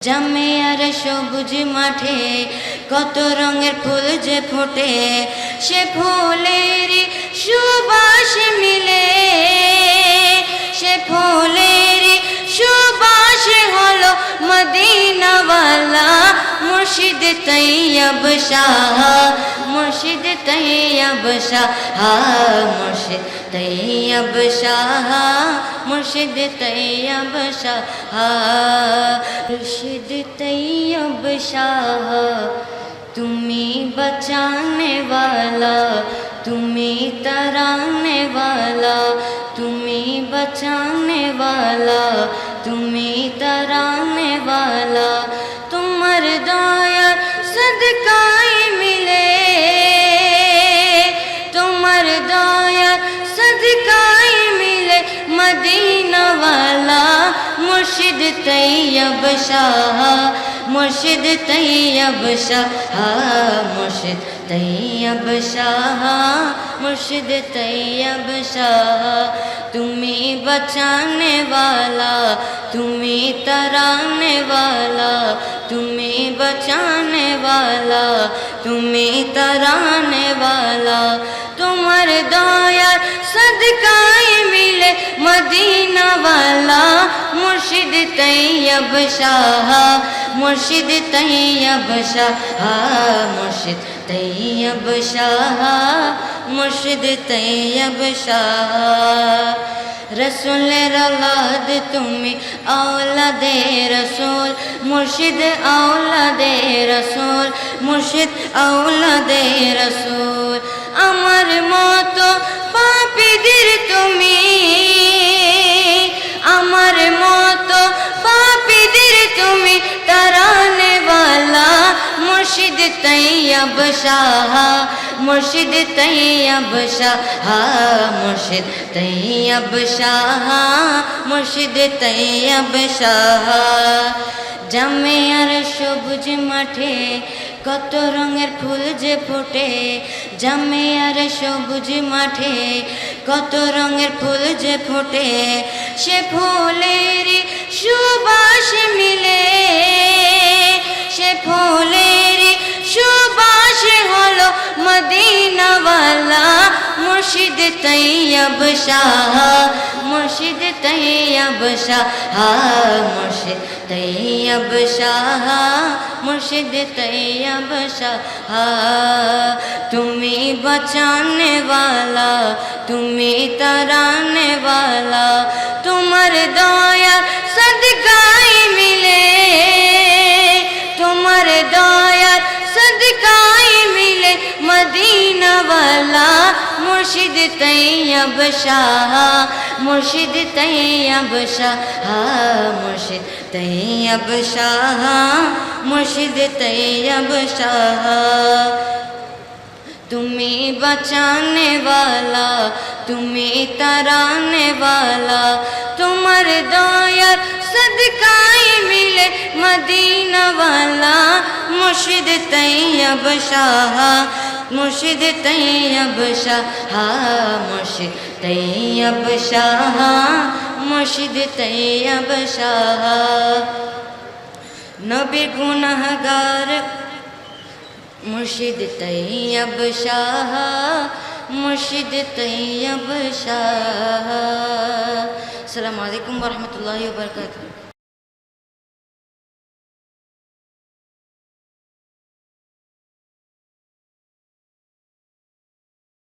জামে আর সবুজ মাঠে কত রঙের ফুল যে ফোটে সে ফুলের সুবাস मुर्शिद तैयब शाह, मुर्शिद तैयब शाह, मुर्शिद तैयब शाह, मुर्शिद तैयब शाह, मुर्शिद तैयब शाह, तुम्हें बचाने वाला, तुम्हें तराने वाला, तुम्हें बचाने वाला, तुम्हें सदकाए मिले। तुम्हार दया मिले। मदीना वाला मुर्शिद तैयब शाह, मुर्शिद तैयब शाह, मुर्शिद तैयब शाह, मुर्शिद तैयब शाह। तुम्हें बचाने वाला, तुम्हें तराने वाला, तुम्हें बचाने वाला तुम्हें तराने वाला तुम्हार दया सदकाए मिले मदीना वाला मुर्शिद तैयब शाह मुर्शिद तैयब शाह मुर्शिद तैयब शाह मुर्शिद तैयब शाह রসুলের আওলাদ তুমি, আওলাদে রসুল, মুর্শিদ আওলাদে রসুল, মুর্শিদ আওলাদে রসুল। আমার মতো পাপিদের তুমি তৈয়ব শাহ মুর্শিদ তৈয়ব শাহ মুর্শিদ তৈয়ব শাহ মুর্শিদ তৈয়ব শাহ জামে আর সবুজ মাঠে কত রঙের ফুল যে ফোটে জামে আর সবুজ মাঠে কত রঙের ফুল যে ফোটে সে ফুলের সুবাস মিলে সে ফুলের मदीना वाला मुर्शिद तैयब शाह, मुर्शिद तैयब शाह मुर्शिद तैयब शाह, मुर्शिद तैयब शाह तुम्हें बचाने वाला, तुम्हें तराने वाला तुम्हार दया मुर्शिद तैयब शाह, मुर्शिद तैयब शाह, मुर्शिद तैयब शाह, मुर्शिद तैयब शाह। तुम्हें बचाने वाला, तुम्हें तराने वाला तुमर दायर सदकाई मिले मदीना वाला, मुर्शिद तैयब शाह মুর্শিদ তৈয়ব শাহ মুর্শিদ তৈয়ব শাহ মুর্শিদ তৈয়ব শাহ নবী গুনাহগার মুর্শিদ তৈয়ব শাহ মুর্শিদ তৈয়ব শাহ আসসালামু আলাইকুম ওয়া রাহমাতুল্লাহি ওয়া বারাকাতুহু